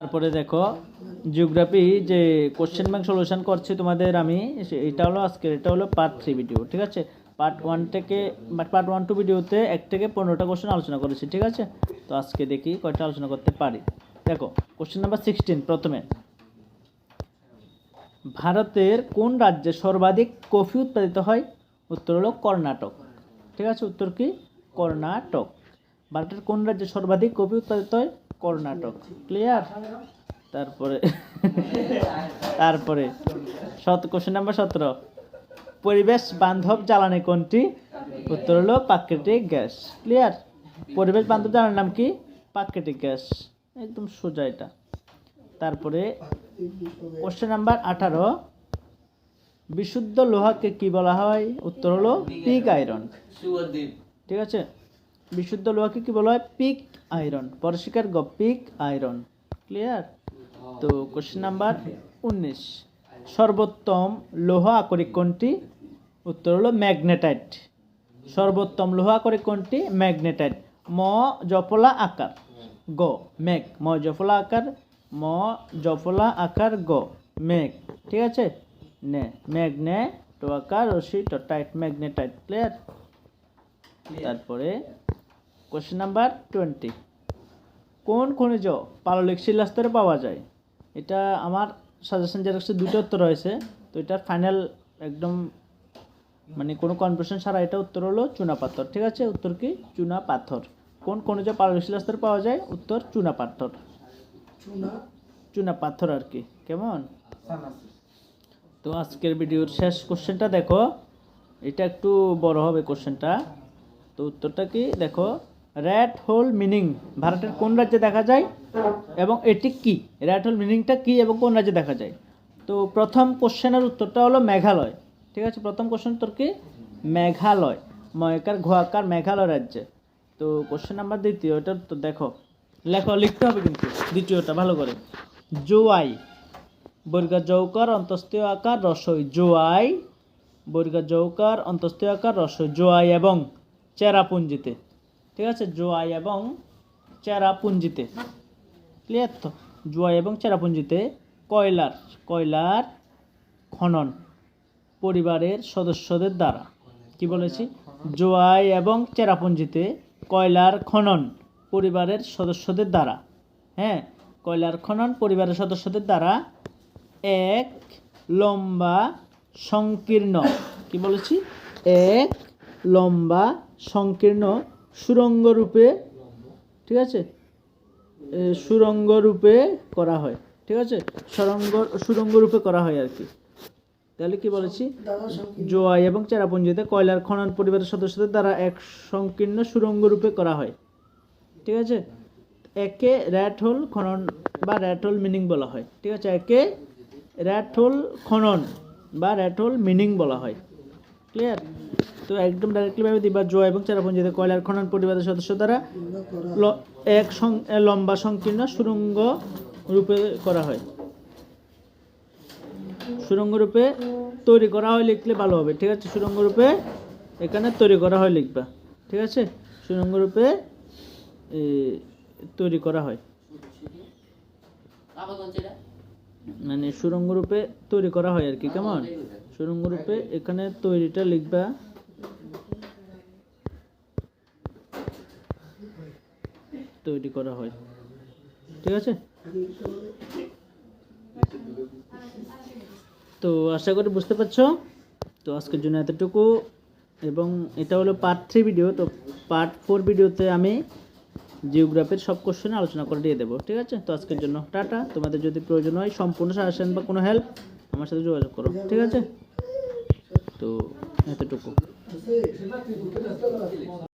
তারপরে দেখো জিওগ্রাফি যে কোশ্চেন ব্যাংক সলিউশন করছি তোমাদের আমি এটা হলো আজকের, এটা হলো পার্ট থ্রি ভিডিও ঠিক আছে? পার্ট ওয়ান থেকে পার্ট ওয়ান টু ভিডিওতে এক থেকে পনেরোটা কোশ্চেন আলোচনা করেছি, ঠিক আছে? তো আজকে দেখি কয়টা আলোচনা করতে পারি। দেখো কোশ্চেন নাম্বার সিক্সটিন প্রথমে। ভারতের কোন রাজ্যে সর্বাধিক কফি উৎপাদিত হয়? উত্তর হলো কর্ণাটক। ঠিক আছে, উত্তর কি? কর্ণাটক। ভারতের কোন রাজ্যে সর্বাধিক কফি উৎপাদিত হয়? কর্ণাটক। ক্লিয়ার তারপরে তারপরে সত কোশ্চেন নাম্বার সতেরো। পরিবেশ বান্ধব জ্বালানি কোনটি? উত্তর হলো প্রাকৃতিক গ্যাস। ক্লিয়ার পরিবেশ বান্ধব জ্বালানির নাম কি? প্রাকৃতিক গ্যাস। একদম সোজা এটা। তারপরে কোশ্চেন নাম্বার আঠারো। বিশুদ্ধ লোহাকে কি বলা হয়? উত্তর হলো পিক আয়রন। ঠিক আছে? বিশুদ্ধ লোহাকে কি বলা হয়? Pig iron. পরিষ্কার গ পিক আয়রন। ক্লিয়ার তো কোশ্চেন নাম্বার উনিশ। সর্বোত্তম লোহ আকরিক কোনটি? উত্তর হলো ম্যাগনেটাইট। সর্বোত্তম লোহ আকরিক কোনটি? ম্যাগনেটাইট। ম জফলা আকার। গ মেঘ। ম জফলা আকার। ম জফলা আকার। গ মেঘ। ঠিক আছে? নে ম্যাগনে টো আকার রশি টো টাইট ম্যাগনেটাইট। ক্লিয়ার তারপরে কোশ্চেন নাম্বার টোয়েন্টি কোন খনিজ পাললিক শিলাস্তরে পাওয়া যায়? এটা আমার সাজেশন জেরক্সে দুটো উত্তর রয়েছে তো এটার ফাইনাল একদম মানে কোনো কনফিউশন ছাড়া এটা উত্তর হলো চুনা পাথর। ঠিক আছে? উত্তর কি? চুনা পাথর। কোন খনিজ পাললিক শিলাস্তরে পাওয়া যায়? উত্তর চুনা পাথর। চুনা? পাথর আর কি। কেমন? তো আজকের ভিডিওর শেষ কোশ্চেনটা দেখো। এটা একটু বড় হবে কোশ্চেনটা তো উত্তরটা কি? দেখো। র্যাট হোল মিনিং ভারতের কোন রাজ্যে দেখা যায় এবং এটি কি? র্যাট হোল মিনিংটা কি এবং কোন রাজ্যে দেখা যায়? তো প্রথম কোশ্চেনের উত্তরটা হলো মেঘালয়। ঠিক আছে? প্রথম কোশ্চেন তোর কি? মেঘালয়। ময়কার ঘোয়াকার মেঘালয় রাজ্যে। তো কোশ্চেন নাম্বার দ্বিতীয় এটা তো দেখো। লেখো, লিখতে হবে কিন্তু। দ্বিতীয়টা, ভালো করে। জোয়াই, বর্গা যৌকার, অন্তস্থীয় আকার, রসই জোয়াই, বর্গা যৌকার, অন্তস্থীয় আকার, রসই জোয়াই এবং চেরাপুঞ্জিতে। ঠিক আছে? জোয়াই এবং চেরাপুঞ্জিতে। ক্লিয়ার তো? জোয়াই এবং চেরাপুঞ্জিতে কয়লার কয়লার খনন পরিবারের সদস্যদের দ্বারা। কি বলেছি? জোয়াই এবং চেরাপুঞ্জিতে কয়লার খনন পরিবারের সদস্যদের দ্বারা। হ্যাঁ? কয়লার খনন পরিবারের সদস্যদের দ্বারা এক লম্বা সংকীর্ণ। কি বলেছি? এক লম্বা সংকীর্ণ সুরঙ্গ রূপে ঠিক আছে? সুরঙ্গ রূপে করা হয়, ঠিক আছে? সুরঙ্গ সুরঙ্গ রূপে করা হয় আর কি। তাহলে কি বলেছি? জোয়াই এবং চেরাপুঞ্জিতে কয়লার খনন পরিবারের সদস্যদের দ্বারা এক সংকীর্ণ সুরঙ্গ রূপে করা হয়, ঠিক আছে? একে র্যাট হোল খনন বা র্যাট হোল মিনিং বলা হয়, ঠিক আছে? একে র্যাট হোল খনন বা র্যাট হোল মিনিং বলা হয়। ক্লিয়ার তো একদম ডাইরেক্টলি ভাবে দিবা জয় এবং চেরাপুঞ্জিতে কয়লার খনন পরিবারের সদস্য দ্বারা এক লম্বা সংকীর্ণ সুরঙ্গ রূপে করা হয়। সুরঙ্গ রূপে তৈরি করা হয় লিখলে ভালো হবে, ঠিক আছে? সুরঙ্গ রূপে এখানে তৈরি করা হয় লিখবা, ঠিক আছে? সুরঙ্গ রূপে তৈরি করা হয়। মানে সুরঙ্গ রূপে তৈরি করা হয় আর কি, কেমন? সুরঙ্গ রূপে এখানে তৈরিটা লিখবা। তৈরি করা হয়। ঠিক আছে? তো আশা করি বুঝতে পারছ? তো আজকের জন্য এতটুকু। এবং এটা হলো পার্ট থ্রি ভিডিও তো পার্ট ফোর ভিডিওতে আমি জিওগ্রাফির সব কোশ্চেন আলোচনা করে দিয়ে দেবো। ঠিক আছে? তো আজকের জন্য টাটা। তোমাদের যদি প্রয়োজন হয়, সম্পূর্ণ সাজেশন বা কোনো হেল্প আমার সাথে যোগাযোগ করো। ঠিক আছে? তো এতটুকু।